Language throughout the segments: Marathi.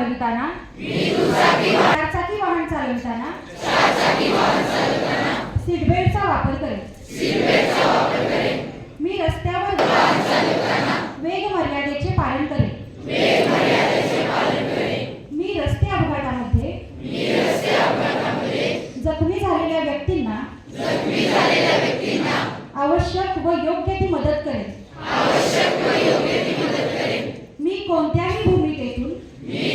चालविताना? चारचाकी वाहन चालविताना? सीटबेल्टचा वापर करेन. मी रस्त्यावर वेग मर्यादेचे पालन करेन. मी रस्ते अपघातामध्ये जखमी झालेल्या व्यक्तींना आवश्यक व योग्य ती मदत करेन. मी कोणत्याही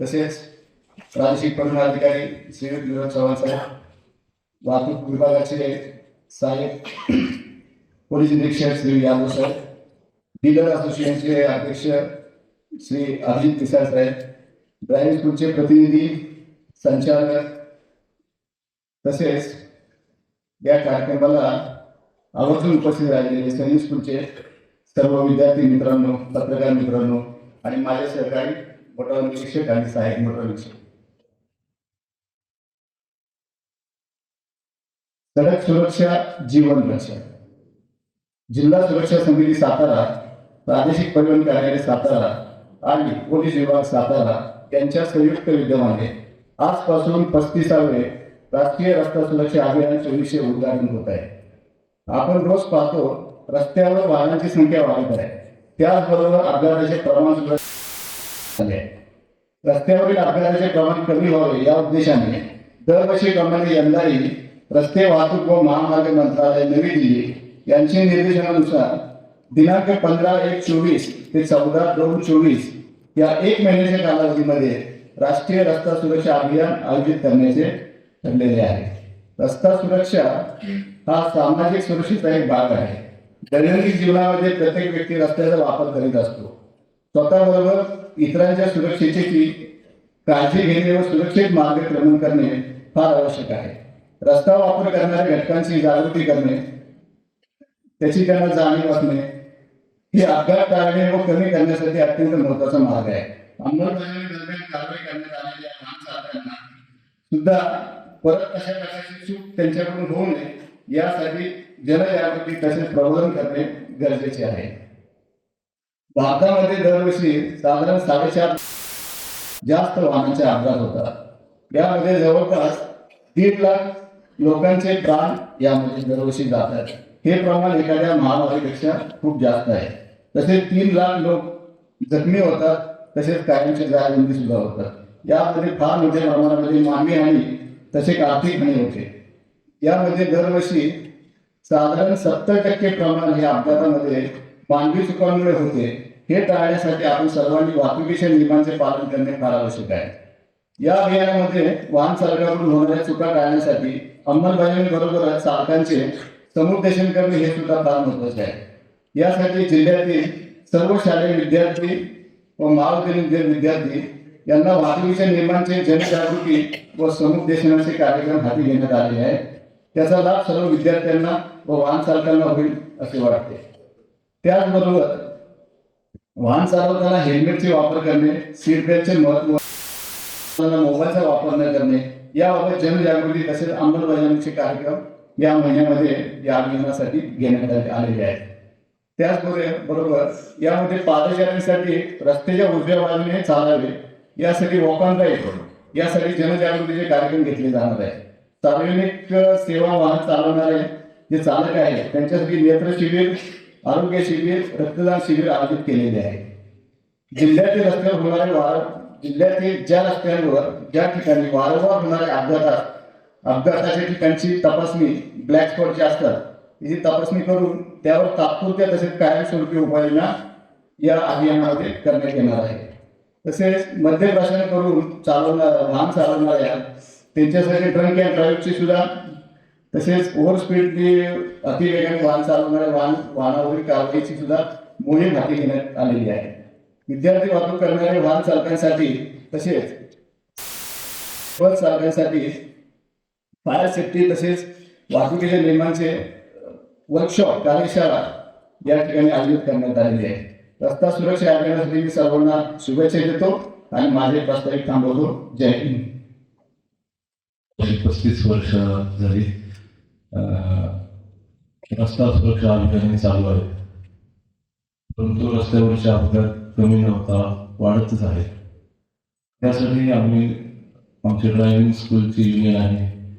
तसेच प्रादेशिक परिवहनाधिकारी श्री विनोद चव्हाण साहेब वाहतूक विभागाचे सहाय्यक पोलीस निरीक्षक श्री यादव साहेब डीलर असोसिएशनचे अध्यक्ष श्री अभिजित पिसाळ साहेब ड्रायव्हिंग स्कूलचे प्रतिनिधी संचालक तसेच या कार्यक्रमाला आवर्जून उपस्थित राहिलेले सैनिक स्कूलचे सर्व विद्यार्थी मित्रांनो पत्रकार मित्रांनो आणि माझे सहकारी मोटर निरीक्षक आणि सहाय्यक मोटर निरीक्षक सडक सुरक्षा जीवन रक्षा. जिल्हा सुरक्षा समिती सातारा प्रादेशिक परिवहन कार्यालय सातारा आणि पोलीस विभाग सातारा यांच्या संयुक्त विद्यमाने आजपासून पस्तीसावे राष्ट्रीय रस्ता सुरक्षा अभियान चोवीसशे उद्घाटन होत आहे. आपण रोज पाहतो रस्त्यावर वाहनांची संख्या वाढत आहे. त्याचबरोबर अपघाताचे प्रमाण सुद्धा रस्त्यावरील अपघाताचे प्रमाण कमी व्हावे या उद्देशाने दरवर्षी प्रमाणे यंदाही रस्ते वाहतूक व महामार्ग मंत्रालय नवी दिल्ली यांच्या निर्देशनानुसार दिनांक पंधरा एक चोवीस ते चौदा दोन चोवीस या एक महिन्याच्या कालावधीमध्ये राष्ट्रीय रस्ता सुरक्षा अभियान आयोजित करण्याचे ठरलेले आहे. रस्ता सुरक्षा हा सामाजिक सुरक्षेचा एक भाग आहे. दैनंदिन जीवनामध्ये प्रत्येक व्यक्ती रस्त्याचा वापर करीत असतो. स्वतःबरोबर इतरांच्या सुरक्षेची काळजी घेणे व सुरक्षित मार्गक्रमण करणे फार आवश्यक आहे. रस्ता वापर करणाऱ्या घटकांची जागृती करणे त्याची त्यांना जाणीव असणे हे अपघात टाळणे व कमी करण्यासाठी अत्यंत महत्त्वाचा मार्ग आहे. अंमलबजावणी दरम्यान कारवाई करण्यात आलेल्या माणसांना सुद्धा परत अशा प्रकारची चूक त्यांच्याकडून होऊ नये यासाठी जनजागृती तसेच प्रबोधन करणे गरजेचे आहे. भारतामध्ये दरवर्षी साधारण साडेचार जास्त वाहनांचे अपघात होतात. यामध्ये जवळपास दीड लाख लोकांचे प्राण यामध्ये दरवर्षी जातात हे प्रमाण एखाद्या महामारीपेक्षा खूप जास्त आहे. तसेच तीन लाख लोक जखमी होतात तसेच कायमचे जायबंदी सुद्धा होतात. यामध्ये फार मोठ्या प्रमाणामध्ये मानवी हानी तसेच आर्थिक हानी होते. यामध्ये दरवर्षी साधारण सत्तर टक्के प्रमाण हे अपघातामध्ये मानवी चुकांमुळे होते. हे टाळण्यासाठी आपण सर्वांनी वाहतुकीच्या नियमांचे पालन करणे फार आवश्यक आहे. या अभियानामध्ये वाहन चालकाकडून होणाऱ्या चुका टाळण्यासाठी अंमलबजावणी बरोबरच चालकांचे समुपदेशन करणे हे सुद्धा फार महत्त्वाचे आहे. यासाठी जिल्ह्यातील सर्व शालेय विद्यार्थी व महाविद्यालयीन विद्यार्थी यांना वाहतुकीच्या नियमांचे जनजागृती व समुपदेशनाचे कार्यक्रम हाती घेण्यात आले आहे त्याचा लाभ सर्व विद्यार्थ्यांना व वाहन चालकांना होईल असे वाटते. त्याचबरोबर वाहन चालवताना हेल्मेटचे वापर करणे सीट बेल्टचे महत्त्व मोबाईलचा वापर न करणे याबाबत जनजागृती तसेच अंमलबजावणीचे कार्यक्रम या महिन्यामध्ये या अभियानासाठी घेण्यात आलेले आहेत. त्याचबरोबर बरोबर यामध्ये पादचाऱ्यांसाठी रस्त्याच्या उजव्या बाजूने चालावे यासाठी वॉकॉन ऑन यासाठी जनजागृतीचे कार्यक्रम घेतले जाणार आहे सार्वजनिक सेवा वाहन चालवणारे जे चालक आहेत त्यांच्यासाठी नेत्र शिबिर आरोग्य शिबिर रक्तदान शिबिर आयोजित केलेले आहे. जिल्ह्यातील रस्त्यावर होणारे वार जिल्ह्यातील ज्या रस्त्यांवर ज्या ठिकाणी वारंवार होणारे अपघातात अपघाताच्या ठिकाणची तपासणी ब्लॅक स्पॉटची असतात तिची तपासणी करून त्यावर तात्पुरत्या तसेच कायमस्वरूपी उपाययोजना या अभियानामध्ये करण्यात येणार आहे. तसेच मद्यप्राशन करून चालवणार वाहन चालवणाऱ्या त्यांच्यासाठी ड्रंक अँड ड्राईव्हची सुद्धा तसेच ओव्हर स्पीडनी अतिवेगाने वाहन चालवणाऱ्या वाहन वाहनावरील कारवाईची सुद्धा मोहीम हाती घेण्यात आलेली आहे. विद्यार्थी वाहतूक करणाऱ्या वाहन चालकांसाठी तसेच बस चालकांसाठी फायर सेफ्टी तसेच वाहतुकीच्या नियमांचे वर्कशॉप कार्यशाळा या ठिकाणी आयोजित करण्यात आलेली आहे. रस्ता सुरक्षा अभियानासाठी मी सर्वांना शुभेच्छा देतो आणि माझे प्रस्तावित थांबवतो. जय हिंद. पस्तीस वर्ष झाली. रस्ता सुरक्षा अभियान चालू आहे. परंतु रस्त्यावरचे अपघात कमी न होता वाढतच आहे. त्यासाठी आम्ही आमची ड्रायव्हिंग स्कूलची युनियन आहे.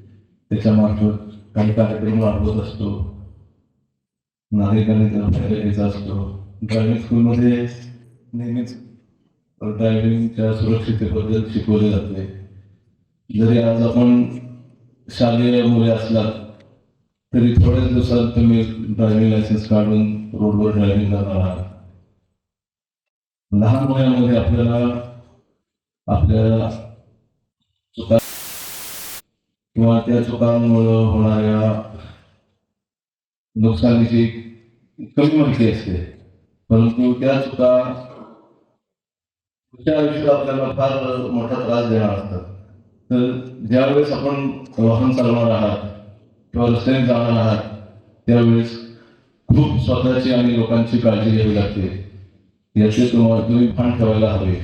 त्याच्यामार्फत काही कार्यक्रम राबवत असतो. नागरिकांनी त्याला फायदा घ्यायचा असतो. ड्रायव्हिंग स्कूलमध्ये नेहमीच ड्रायव्हिंगच्या सुरक्षिततेबद्दल शिकवले जाते. जरी आज आपण शालेय मुले असलात तरी थोड्याच दिवसात तुम्ही ड्रायव्हिंग लायसन्स काढून रोडवर ड्रायव्हिंग करणार आहात. लहान वयामध्ये आपल्याला आपल्या चुका किंवा त्या चुकांमुळं होणाऱ्या नुकसानीची कमी माहिती असते. परंतु त्या चुका पुढच्या आयुष्यात आपल्याला फार मोठा त्रास देणार असतात. तर ज्यावेळेस आपण वाहन चालवणार आहात किंवा रस्त्याने जाणार आहात. त्यावेळेस खूप स्वतःची आणि लोकांची काळजी घ्यावी लागते. याचे तुम्हाला तुम्ही भान ठेवायला हवे.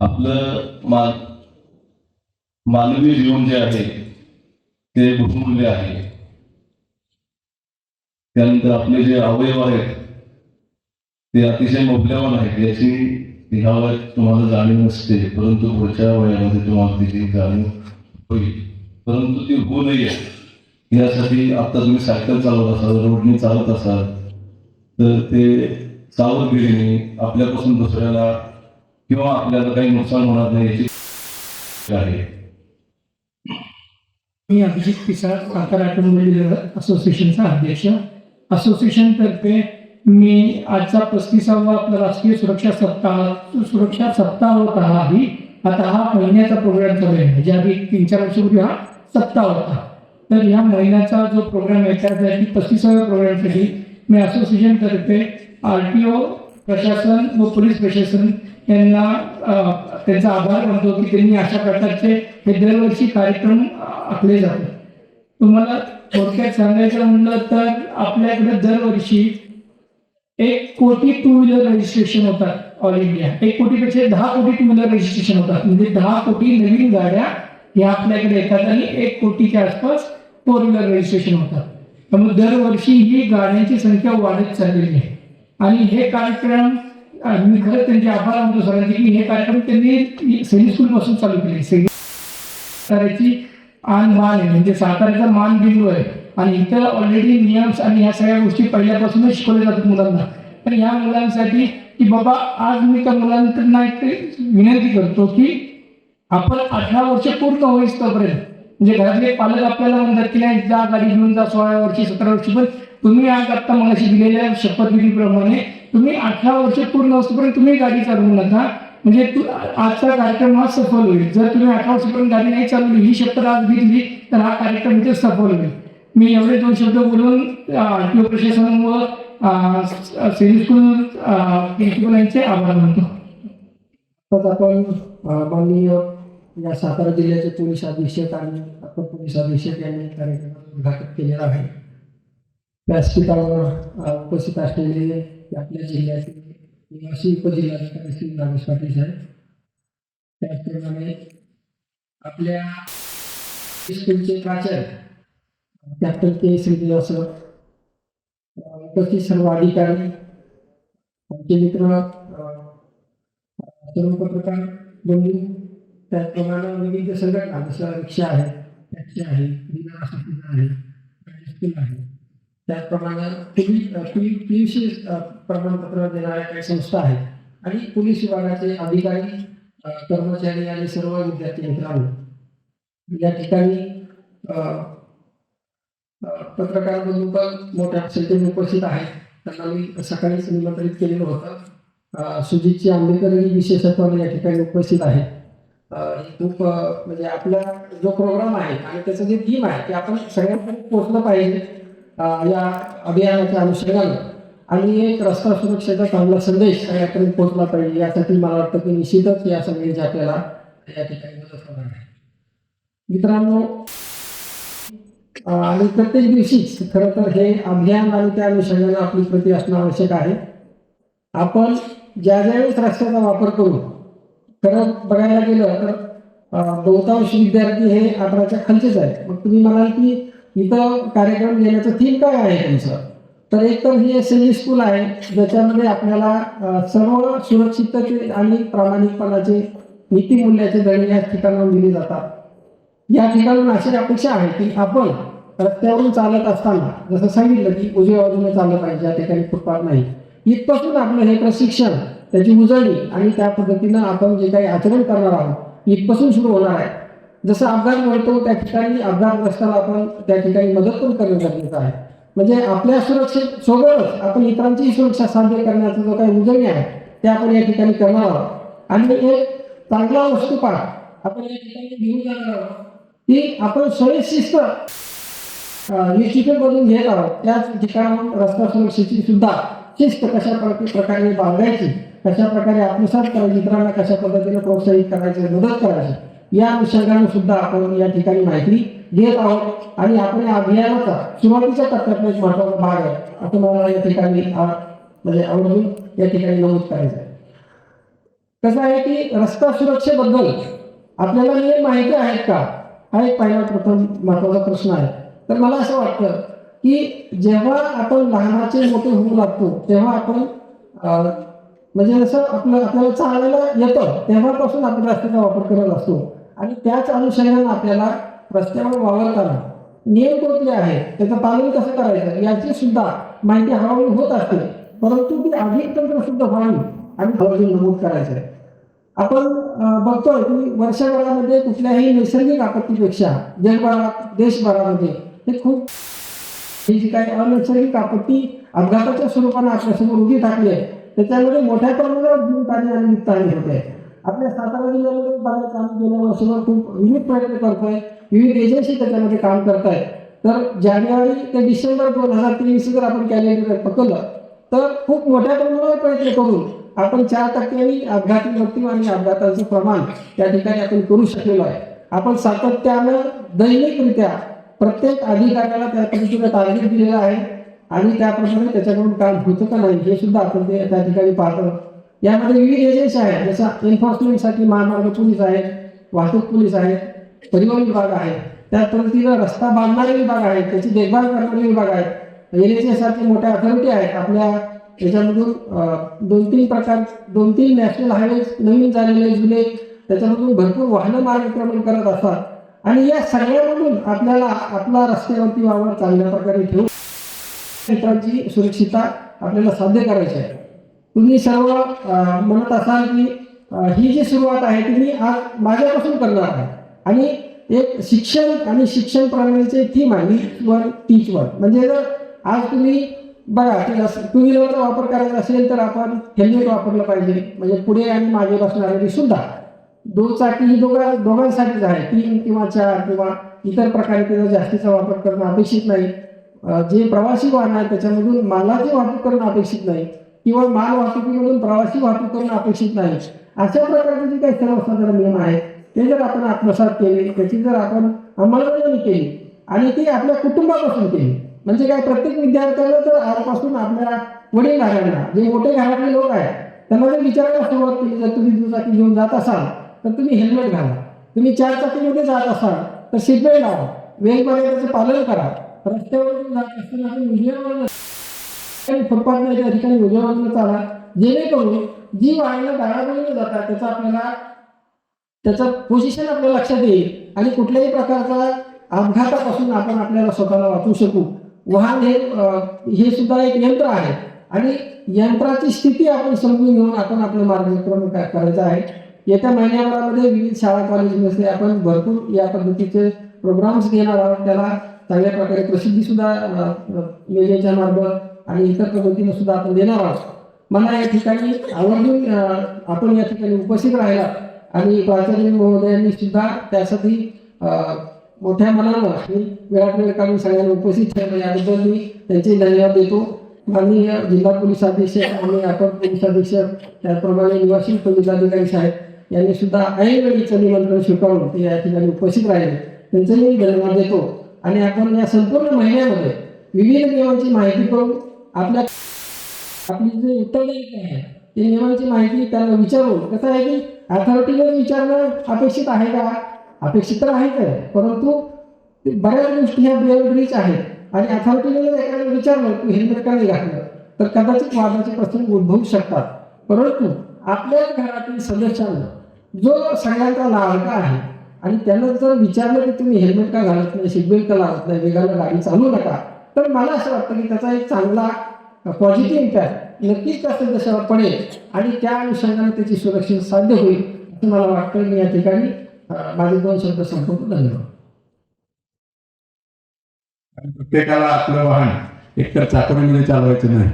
आपलं मा मानवी जीवन जे आहे ते बहुमूल्य आहे. त्यानंतर आपले जे अवयव आहेत ते अतिशय मौल्यवान आहेत याची ह्या वयात तुम्हाला जाणीव नसते. परंतु पुढच्या वयामध्ये तुम्हाला तिची जाणीव होईल. परंतु ती होऊ नये. यासाठी आता तुम्ही सायकल चालवत असाल रोडने चालत असाल तर ते सावधगिरीने आपल्यापासून दुसऱ्याला किंवा आपल्याला काही नुकसान होणार नाही याची आहे. मी अभिजित पिसाळ सातारा ऑटोमोबाईल असोसिएशनचा अध्यक्ष. असोसिएशनतर्फे मी आजचा पस्तीसावा आपला राष्ट्रीय सुरक्षा सप्ताह सुरक्षा सप्ताह होता ही आता हा महिन्याचा प्रोग्राम चालू आहे. ज्या आधी तीन चार वर्षापूर्वी हा सप्ताह होता. तर ह्या महिन्याचा जो प्रोग्राम आहे त्यासाठी पस्तीसाव्या प्रोग्रामसाठी मी असोसिएशनतर्फे आर टी ओ प्रशासन व पोलीस प्रशासन यांना त्यांचा आभार मानतो की त्यांनी अशा प्रकारचे हे दरवर्षी कार्यक्रम आखले जातात. तुम्हाला थोडक्यात सांगायचं म्हणलं तर आपल्याकडे दरवर्षी एक कोटी टू व्हीलर रजिस्ट्रेशन होतात ऑल इंडिया एक कोटीपेक्षा दहा कोटी टू व्हीलर रजिस्ट्रेशन होतात म्हणजे दहा कोटी नवीन गाड्या या आपल्याकडे येतात आणि एक कोटीच्या आसपास फोर व्हीलर रजिस्ट्रेशन होतात त्यामुळे दरवर्षी ही गाड्यांची संख्या वाढत चाललेली आहे. आणि हे कार्यक्रम मी खरंच त्यांचे आभार मानतो सरांचे की हे कार्यक्रम त्यांनी सेमी स्कूलपासून चालू केले. सेमी साताऱ्याची आन मान आहे म्हणजे साताऱ्याचा मान बिंदू आहे. आणि इथं ऑलरेडी नियम आणि ह्या सगळ्या गोष्टी पहिल्यापासूनच शिकवल्या जातात मुलांना. पण ह्या मुलांसाठी की बाबा आज मी त्या मुलांना एक विनंती करतो की आपण अठरा वर्ष पूर्ण होईस तोपर्यंत म्हणजे घरातले पालक आपल्याला म्हणतात की नाही जा गाडी घेऊन जा सोळा वर्षी सतरा वर्षी पण तुम्ही आज आता मगाशी दिलेल्या शपथविधीप्रमाणे तुम्ही अठरा वर्ष पूर्ण असतोपर्यंत तुम्ही गाडी चालवू नका. म्हणजे तू आजचा कार्यक्रम हा सफल होईल. जर तुम्ही अठरा वर्षापर्यंत गाडी नाही चालवली ही शपथ आज घेतली तर हा कार्यक्रम इथे सफल होईल. मी एवढे दोन शब्द बोलून आर प्रशासन व सिव्हिल स्कूल प्रिन्सिपल यांचे आभार मानतो. आज आपण माननीय या सातारा जिल्ह्याचे पोलीस अधीक्षक आणि अपर पोलीस अधीक्षक यांनी कार्यक्रमात उद्घाटन केलेला आहे. व्यासपीठावर उपस्थित असलेले आपल्या जिल्ह्याचे निवासी उपजिल्हाधिकारी श्री नागेश पाटील साहेब त्याचप्रमाणे आपल्या स्कूलचे प्राचार्य कॅप्टन के श्रीनिवास उपस्थित सर्व अधिकारी आमचे मित्र सर्व पत्रकार बंधू त्याचप्रमाणे विविध संघटना जसं रिक्षा आहे टॅक्सी आहे विना आहे स्कूल आहे. त्याचप्रमाणे पी पी यू सी प्रमाणपत्र देणाऱ्या काही संस्था आहेत आणि पोलीस विभागाचे अधिकारी कर्मचारी आणि सर्व विद्यार्थी मित्रांनो. या ठिकाणी पत्रकार बंधू पण मोठ्या संख्येने उपस्थित आहेत. त्यांना मी सकाळीच निमंत्रित केलेलं होतं. सुजितची आंबेकरही विशेषत्वाने या ठिकाणी उपस्थित आहेत. खूप म्हणजे आपला जो प्रोग्राम आहे आणि त्याचं जे थीम आहे ते आपण सगळ्यांपर्यंत पोहोचलं पाहिजे या अभियानाच्या अनुषंगानं. आणि एक रस्ता सुरक्षेचा चांगला संदेश यापर्यंत पोहोचला पाहिजे यासाठी मला वाटतं की निश्चितच या संदेश आपल्याला या ठिकाणी मदत होणार आहे. मित्रांनो आणि प्रत्येक दिवशीच खरं तर हे अभियान आणि त्या अनुषंगाने आपली कृती असणं आवश्यक आहे. आपण ज्या ज्यावेळेस रस्त्याचा वापर करू खरं बघायला गेलं तर बहुतांश विद्यार्थी हे अठराच्या खालचेच आहेत. मग तुम्ही म्हणाल की इथं कार्यक्रम घेण्याचं थीम काय आहे तुमचं? तर एक तर हे एस एन स्कूल आहे ज्याच्यामध्ये आपल्याला सर्व सुरक्षितते आणि प्रामाणिकपणाचे नीतिमूल्याचे धडे या ठिकाणाहून दिले जातात. या ठिकाणून अशी अपेक्षा आहे की आपण रस्त्यावरून चालत असताना जसं सांगितलं की उजव्या बाजूने चाललं पाहिजे या ठिकाणी फुटपाथ नाही. इथपासून आपलं हे प्रशिक्षण त्याची उजळणी आणि त्या पद्धतीनं आपण जे काही आचरण करणार आहोत इथपासून सुरू होणार आहे. जसं अपघात घडतो त्या ठिकाणी अपघातग्रस्ताला आपण त्या ठिकाणी मदत पण करणं गरजेचं आहे. म्हणजे आपल्या सुरक्षेत सोबतच आपण इतरांचीही सुरक्षा साध्य करण्याचा जो काही उजळणी आहे ते आपण या ठिकाणी करणार आहोत. आणि एक चांगला वस्तुपाठ आपण या ठिकाणी घेऊन जाणार आहोत की आपण स्वयंशिस्त निश्चितमधून घेत आहोत. त्याच ठिकाणी रस्ता सुरक्षेची सुद्धा शिस्त कशा प्रकारे बांधायची कशा प्रकारे आत्मसात करायची इतरांना कशा पद्धतीने प्रोत्साहित करायचे मदत करायची या अनुषंगाने सुद्धा आपण या ठिकाणी माहिती घेत आहोत. आणि आपण या अभियानाचा सुरुवातीच्या टप्प्यातला एक महत्त्वाचा भाग आहे. असं मला या ठिकाणी म्हणजे आवडून या ठिकाणी नमूद करायचं आहे. कसं आहे की रस्ता सुरक्षेबद्दल आपल्याला नियम माहिती आहेत का? हा एक पहिला प्रथम महत्त्वाचा प्रश्न आहे. तर मला असं वाटतं की जेव्हा आपण लहानाचे मोठे होऊ लागतो तेव्हा आपण म्हणजे जसं आपलं आपल्याला चालायला येतं तेव्हापासून आपण रस्त्याचा वापर करत असतो. आणि त्याच अनुषंगानं आपल्याला रस्त्यावर वावरताना नियम कोणते आहेत? त्याचं पालन कसं करायचं? याची सुद्धा माहिती हळूहळू होत असते. परंतु ती अधिक तंत्र सुद्धा व्हावी आणि हळूहळू नमूद करायचं आहे आपण बघतोय की वर्षभरामध्ये कुठल्याही नैसर्गिक आपत्तीपेक्षा जगभरात देशभरामध्ये ते खूप ही जी काही अनैसर्गिक आपत्ती अपघाताच्या स्वरूपाने आपल्यासमोर उभी टाकली आहे त्याच्यामध्ये मोठ्या प्रमाणावर जीवताणी आणि वित्तहानी होते. आपल्या सातारा जिल्ह्यामध्ये बऱ्याच काम गेल्या वर्षभर खूप विविध प्रयत्न करतोय विविध एजन्सी त्याच्यामध्ये काम करताय. तर जानेवारी ते डिसेंबर दोन हजार तेवीस जर आपण कॅलेंडर पकडलं तर खूप मोठ्या प्रमाणावर प्रयत्न करून आपण चार टक्क्यांनी अपघाती मृत्यू आणि अपघाताचं प्रमाण त्या ठिकाणी आपण करू शकलेलो आहे. आपण सातत्यानं दैनिकरित्या प्रत्येक अधिकाऱ्याला त्या सुद्धा टार्गेट दिलेलं आहे आणि त्याप्रमाणे त्याच्याकडून काम होतं का नाही हे सुद्धा आपण ते त्या ठिकाणी पाहतो. यामध्ये विविध एजन्सी आहेत जसं एन्फोर्समेंटसाठी महामार्ग पोलीस आहेत वाहतूक पोलीस आहेत परिवहन विभाग आहे त्या पद्धतीनं रस्ता बांधणारे विभाग आहेत त्याची देखभाल करणारे विभाग आहेत. एन एच सारखे मोठ्या अथॉरिटी आहेत. आपल्या याच्यामधून दोन तीन प्रकार दोन तीन नॅशनल हायवे नवीन झालेले जुने त्याच्यामधून भरपूर वाहनं मार्गक्रमण करत असतात. आणि या सगळ्यामधून आपल्याला आपला रस्त्यावरती वावर चांगल्या प्रकारे ठेवून मित्रांची सुरक्षितता आपल्याला साध्य करायची आहे. तुम्ही सर्व म्हणत असाल की ही जी सुरुवात आहे ती मी आज माझ्यापासून करणार आहे. आणि एक शिक्षण आणि शिक्षण प्रणालीचे थीम आहे वन टीच वन म्हणजे जर आज तुम्ही बघा टू व्हीलरचा वापर करायचा असेल तर आपण हेल्मेट वापरलं पाहिजे. म्हणजे पुढे आणि मागे बसणारे सुद्धा. दुचाकी ही दोघा दोघांसाठीच आहे. तीन किंवा चार किंवा इतर प्रकारे त्याचा जास्तीचा वापर करणं अपेक्षित नाही. जे प्रवासी वाहन आहे त्याच्यामधून मालाची वाहतूक करणं अपेक्षित नाही. किंवा माल वाहतुकीमधून प्रवासी वाहतूक करणं अपेक्षित नाही. अशा प्रकारचे जे काही सर्वसाधारण नियम आहेत ते जर आपण आत्मसात केले त्याची जर आपण अंमलबजावणी केली आणि ती आपल्या कुटुंबापासून केली म्हणजे काय प्रत्येक विद्यार्थ्याला तर आजपासून आपल्या वडीलधाऱ्यांना जे मोठे घरातले लोक आहेत त्यांना जर विचारायला सुरुवात केली जर तुम्ही दुचाकी घेऊन जात असाल तर तुम्ही हेल्मेट घाला. तुम्ही चार चाकीमध्ये जात असाल तर सीटबेल्ट लावा. वेग मर्यादेचं पालन करा. रस्त्यावरून जात असताना तुम्ही उजव्या फुटपाथ त्या ठिकाणी उजव्या बाजूला चाला. जेणेकरून जी वाहनं डाव्या जातात त्याचा आपल्याला त्याचं पोझिशन आपल्या लक्षात येईल. आणि कुठल्याही प्रकारचा अपघातापासून आपण आपल्याला स्वतःला वाचवू शकू. वाहन हे हे सुद्धा एक यंत्र आहे. आणि यंत्राची स्थिती आपण समजून घेऊन आपण आपलं मार्गक्रमण करायचं आहे. येत्या महिन्याभरामध्ये विविध शाळा कॉलेजमध्ये आपण भरपूर या पद्धतीचे प्रोग्राम्स घेणार आहोत. त्याला चांगल्या प्रकारे प्रसिद्धी सुद्धा योजनेच्या मार्फत आणि इतर पद्धतीने सुद्धा आपण देणार आहोत. मला या ठिकाणी आवर्जून आपण या ठिकाणी उपस्थित राहिला आणि प्राचार्य महोदयांनी सुद्धा त्यासाठी मोठ्या मनानं आणि वेळात वेळ काढून सगळ्यांना उपस्थित ठेवलं. याबद्दल मी त्यांचे धन्यवाद देतो. माननीय जिल्हा पोलीस अधीक्षक आणि अपर पोलीस अधीक्षक त्याचप्रमाणे निवासी पोलीस अधिकारी साहेब यांनी सुद्धा ऐन वेळीचं निमंत्रण स्वीकारून ते या ठिकाणी उपस्थित राहिले. त्यांचाही मी धन्यवाद देतो आणि आपण या संपूर्ण महिन्यामध्ये विविध नियमांची माहिती करून आपल्या आपली जे उत्तरदायित्व आहे ते नियमांची माहिती त्यांना विचारून कसं आहे की अथॉरिटीला विचारणं अपेक्षित आहे का? अपेक्षित तर आहे काय परंतु बऱ्याच गोष्टी ह्या बियॉन्ड रीच आहेत. आणि अथॉरिटीने जर एखाद्याला विचारलं की हेल्मेट का नाही घातलं? तर कदाचित वादाचे प्रश्न उद्भवू शकतात. परंतु आपल्या घरातील सदस्यांना जो सगळ्यांचा लाडका आहे आणि त्यांना जर विचारलं की तुम्ही हेल्मेट का घालत नाही सीटबेल्ट का लावत नाही वेगाला गाडी चालू नका तर मला असं वाटतं की त्याचा एक चांगला पॉझिटिव्ह इम्पॅक्ट नक्कीच त्या सदस्यावर पडेल आणि त्या अनुषंगाने त्याची सुरक्षित साध्य होईल असं मला वाटतं मी या ठिकाणी माझे दोन शब्द संपवतो. धन्यवाद. प्रत्येकाला आपलं वाहन एकतर चाकोरीमध्ये चालवायचं नाही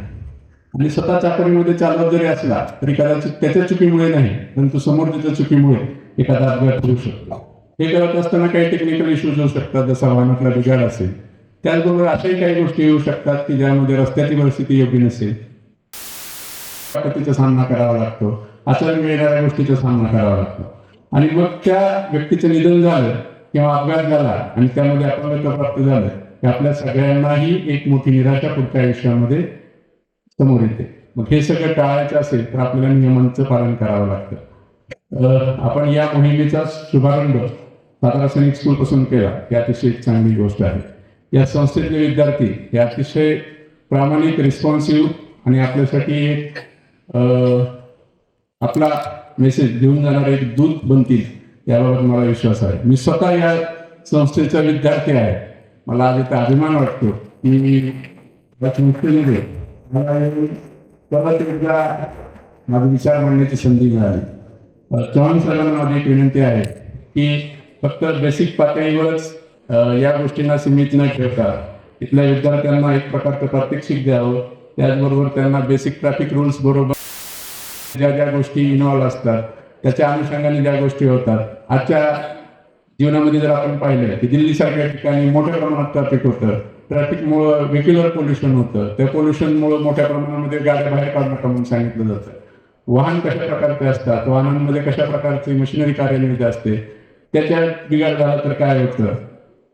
आणि स्वतः चाकोरीमध्ये चालवत जरी असला तरी कदाचित त्याच्या चुकीमुळे नाही परंतु समोरच्या चुकीमुळे एखादा अपघात होऊ शकतो. हे करत असताना काही टेक्निकल इश्यूज होऊ शकतात जसा वाहनातला बिघाड असेल. त्याचबरोबर अशाही काही गोष्टी येऊ शकतात की ज्यामध्ये रस्त्याची परिस्थिती योग्य नसेल. पद्धतीचा सामना करावा लागतो. अशा मिळणाऱ्या गोष्टीचा सामना करावा लागतो. आणि मग त्या व्यक्तीचं निधन झालं किंवा अपघात झाला आणि त्यामध्ये अपंगत्व प्राप्त झालं की आपल्या सगळ्यांनाही एक मोठी निराशा पुढच्या आयुष्यामध्ये समोर येते. मग हे सगळं टाळायचं असेल तर आपल्याला नियमांचं पालन करावं लागतं. आपण या मोहिमेचा शुभारंभ सातारा सैनिक स्कूल पासून केला. ही अतिशय एक चांगली गोष्ट आहे. या संस्थेतले विद्यार्थी हे अतिशय प्रामाणिक रिस्पॉन्सिव्ह आणि आपल्यासाठी एक आपला मेसेज घेऊन जाणारे एक दूत बनतील याबाबत मला विश्वास आहे. मी स्वतः या संस्थेचा विद्यार्थी आहे. मला आज इथे अभिमान वाटतो की या संस्थेमध्ये मला ते एकदा माझे विचार मांडण्याची संधी मिळाली. चव्हाण सरांना माझी एक विनंती आहे की फक्त बेसिक पातळीवरच या गोष्टींना सीमित न ठेवता इथल्या विद्यार्थ्यांना एक प्रकारचं प्रात्यक्षिक द्यावं. त्याचबरोबर त्यांना बेसिक ट्रॅफिक रूल्स बरोबर ज्या ज्या गोष्टी इन्व्हॉल्व असतात त्याच्या अनुषंगाने ज्या गोष्टी होतात. आजच्या जीवनामध्ये जर आपण पाहिलं की दिल्लीसारख्या ठिकाणी मोठ्या प्रमाणात ट्रॅफिक होतं ट्रॅफिकमुळं व्हेक्युलर पोल्युशन होतं. त्या पोल्युशनमुळं मोठ्या प्रमाणामध्ये गाड्या बाहेर काढू नका म्हणून सांगितलं जातं. वाहन कशा प्रकारचे असतात? वाहनांमध्ये कशा प्रकारची मशिनरी कार्यान्वित असते? त्याच्यात बिघाड झाला तर काय होतं?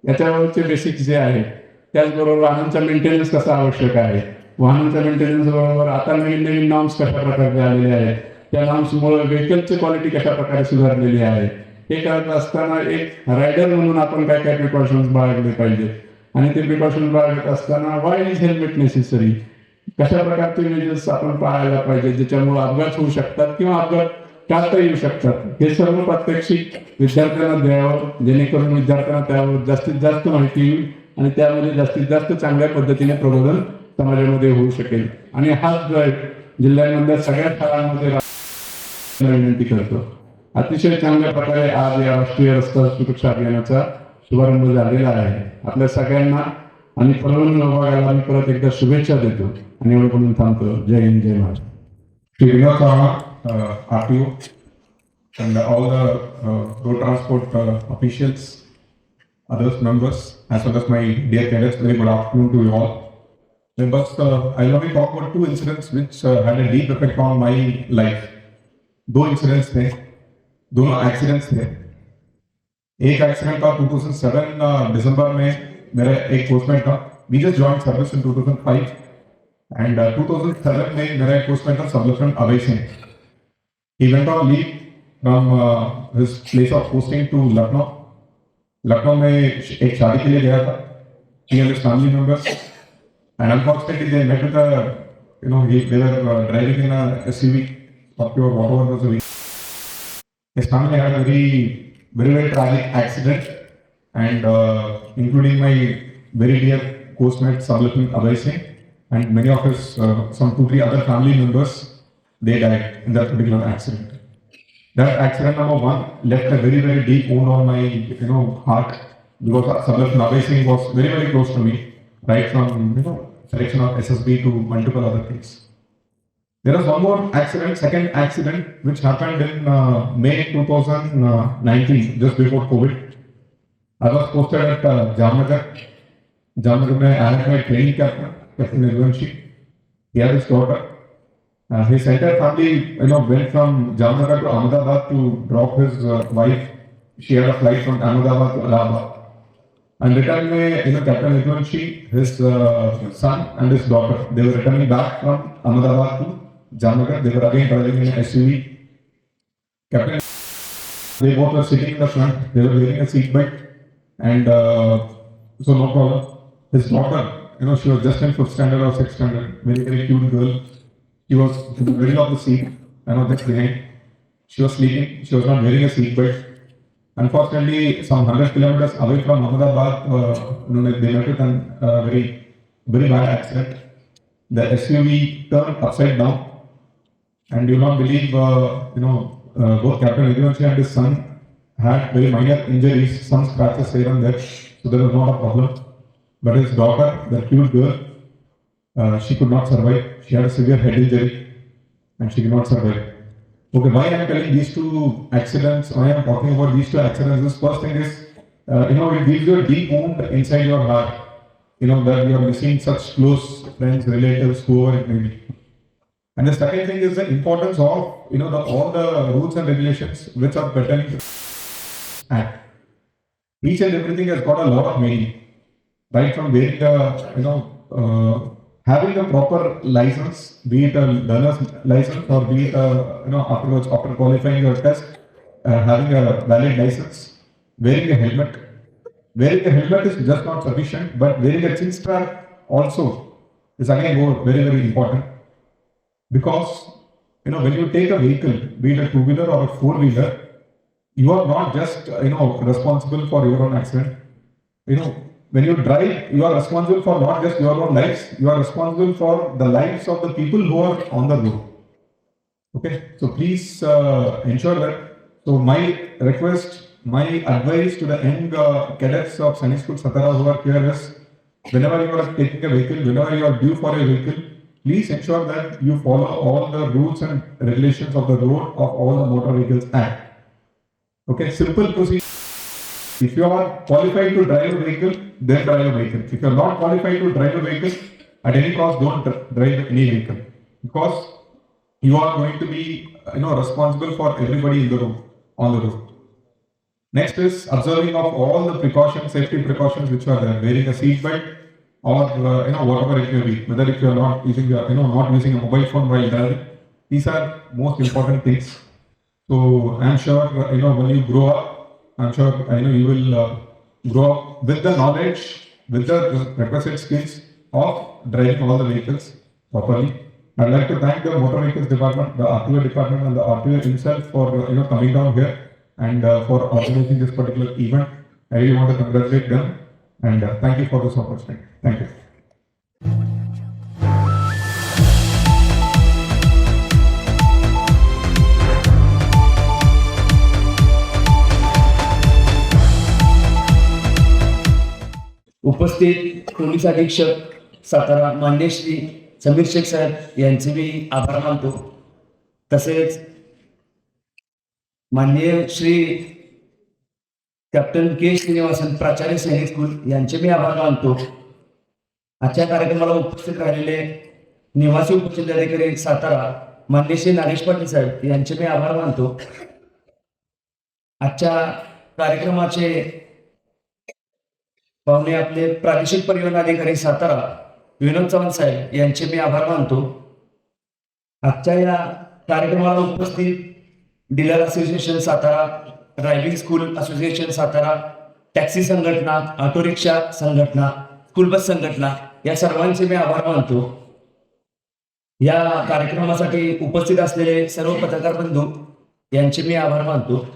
याच्यावरचे बेसिक जे आहेत त्याचबरोबर वाहनांचा मेंटेनन्स कसा आवश्यक आहे? वाहनांचा मेंटेनन्स बरोबर आता नवीन नवीन नॉर्म्स कशा प्रकारचे आलेले आहेत? त्या नॉर्म्समुळे व्हेकलची क्वालिटी कशा प्रकारे सुधारलेली आहे? हे करत असताना एक रायडर म्हणून आपण काय काय प्रिकॉशन्स बाळगले पाहिजेत? आणि ते प्रिकॉशन्स बाळगत असताना वाय इज हेल्मेट नेसेसरी कशा प्रकारचे मेजर्स आपण पाळायला पाहिजे ज्याच्यामुळे अपघात होऊ शकतात किंवा अपघात टाळता येऊ शकतात? हे सर्व प्रात्यक्षिक विद्यार्थ्यांना द्यावं जेणेकरून विद्यार्थ्यांना त्यावर जास्तीत जास्त माहिती येईल आणि त्यामध्ये जास्तीत जास्त चांगल्या पद्धतीने प्रबोधन समाजामध्ये होऊ शकेल. आणि हाच जो आहे जिल्ह्यांमधल्या सगळ्या शाळांमध्ये विनंती करतो. अतिशय चांगल्या प्रकारे आज या राष्ट्रीय रस्ता सुरक्षा अभियानाचा शुभारंभ झालेला आहे आपल्या सगळ्यांना आणि परवानगी विभागाला मी परत एकदा शुभेच्छा देतो आणि एवढं बोलून थांबतो जय हिंद जय Maharashtra Sri Vinod Rama, uh, RTO, and all the uh, road transport uh, officials, others members, as well as my dear cadets, very good afternoon to you all. Members, uh, I'll only talk about two incidents which uh, had a deep effect on my life. Two incidents there, two accidents there. एक एक्सीडेंट था 2007 दिसंबर में मेरा एक पोस्टमैन था। We just join service in 2005 and 2007 में मेरा एक पोस्टमैन था सबलक्षण अवेश है he went on leave from his place of posting to Lucknow Lucknow में एक शादी के लिए गया था। He and his family members and unfortunately they met a you know he whether driving in a SUV particular whatever the so is family had a very very very tragic accident and uh, including my very dear postmate Sublieutenant Abhay Singh and many of his uh, some two three other family members they died in that particular accident. That accident number one left a very very deep wound on my you know heart because Sabir Nabe Singh was very, very close to me, right from, you know, selection of SSB to multiple other things. There was one more accident, second accident, which happened in uh, May 2019, just before COVID. I was posted at uh, Jamnagar. Jamnagar, mein I had my training captain, Captain Nirvanshi. He had his daughter. Uh, his entire family, you know, went from Jamnagar to Ahmedabad to drop his uh, wife. She had a flight from Ahmedabad to Allahabad. And return you know, Captain Nirvanshi, his uh, son and his daughter, they were returning back from Ahmedabad to Jamnagar. They were again in an SUV. Captain, they both were sitting in the front. They were wearing a seat belt, and uh, so no problem. His daughter, you know, she was just in fifth standard or sixth standard, very very cute girl. She was in the middle of the seat, I know just behind. She was sleeping. She was not wearing a seat belt. Unfortunately, some hundred kilometers away from Ahmedabad, uh, you know, they met with a uh, very very bad accident. The SUV turned upside down and you not believe, uh, you know, uh, both Captain Raghuvanshi and his son had very minor injuries, some scratches here and there, so there was not a problem. But his daughter, the cute girl, uh, she could not survive. She had a severe head injury and she could not survive. Okay, why I am telling these two accidents, why I am talking about these two accidents, this first thing is, uh, you know, it gives you a deep wound inside your heart. You know, that you are missing such close friends, relatives, whoever it may be. And the second thing is the importance of you know the, all the rules and regulations which are pertaining to act. Each and everything has got a lot of meaning, right from wearing a you know uh, having a proper license, be it a learner's license or be it a you know afterwards after qualifying your test, uh, having a valid license, wearing a helmet. Wearing a helmet is just not sufficient, but wearing a chin strap also is again very very important because you know when you take a vehicle be it a two wheeler or a four wheeler you are not just uh, you know responsible for your own accident. You know when you drive you are responsible for not just your own lives you are responsible for the lives of the people who are on the road. Okay? So please uh, ensure that. So my request my advice to the young uh, cadets of Sunny School Satara who are here is whenever you are taking a vehicle whenever you are due for a vehicle please ensure that you follow all the rules and regulations of the road of all the Motor Vehicles Act. Okay, simple procedure. If you are qualified to drive a vehicle, then drive a vehicle. If you are not qualified to drive a vehicle, at any cost, don't dr- drive any vehicle because you are going to be, you know, responsible for everybody in the road on the road. Next is observing of all the precautions, safety precautions which are there, wearing a seat belt or uh, you know whatever it may be, whether if you are not using your, you know not using a mobile phone while driving, these are most important things. So I'm sure uh, you know when you grow up, I'm sure I know you will uh, grow up with the knowledge, with the requisite skills of driving all the vehicles properly. I'd like to thank the motor vehicles department, the RTO department, and the RTO himself for uh, you know coming down here and uh, for organizing this particular event. I really want to congratulate them and uh, thank you for this opportunity. Thank you. उपस्थित पोलीस अधीक्षक सातारा मान्यश्री समीर शेख साहेब यांचे मी आभार मानतो तसेच माननीय श्री कॅप्टन के श्रीनिवासन प्राचार्य सैनिक स्कूल यांचे मी आभार मानतो. आजच्या कार्यक्रमाला उपस्थित राहिलेले निवासी उपजिल्हाधिकारी सातारा मान्य श्री नागेश पाटील साहेब यांचे मी आभार मानतो. आजच्या कार्यक्रमाचे पाहुणे आपले प्रादेशिक परिवहन अधिकारी सातारा विनोद चव्हाण साहेब यांचे मी आभार मानतो. आजच्या या कार्यक्रमाला उपस्थित dealer association Satara driving school association Satara taxi संघटना ऑटो रिक्षा संघटना स्कूल बस संघटना या सर्वांचे मी आभार मानतो. या कार्यक्रमासाठी उपस्थित असलेले सर्व पत्रकार बंधू यांचे मी आभार मानतो.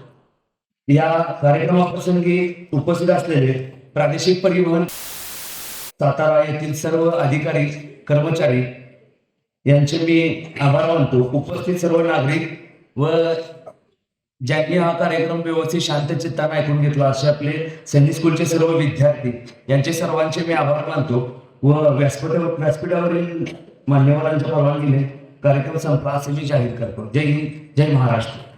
या कार्यक्रमाप्रसंगी उपस्थित असलेले प्रादेशिक परिवहन सातारा येथील सर्व अधिकारी कर्मचारी यांचे मी आभार मानतो. उपस्थित सर्व नागरिक व ज्यांनी हा कार्यक्रम व्यवस्थित शांत चित्तानं ऐकून घेतला असे आपले सैनिक स्कूलचे सर्व विद्यार्थी यांचे सर्वांचे मी आभार मानतो व व्यासपीठावर व्यासपीठावरील मान्यवरांच्या परवानगीने कार्यक्रम संपला असे मी जाहीर करतो. जय हिंद जय महाराष्ट्र.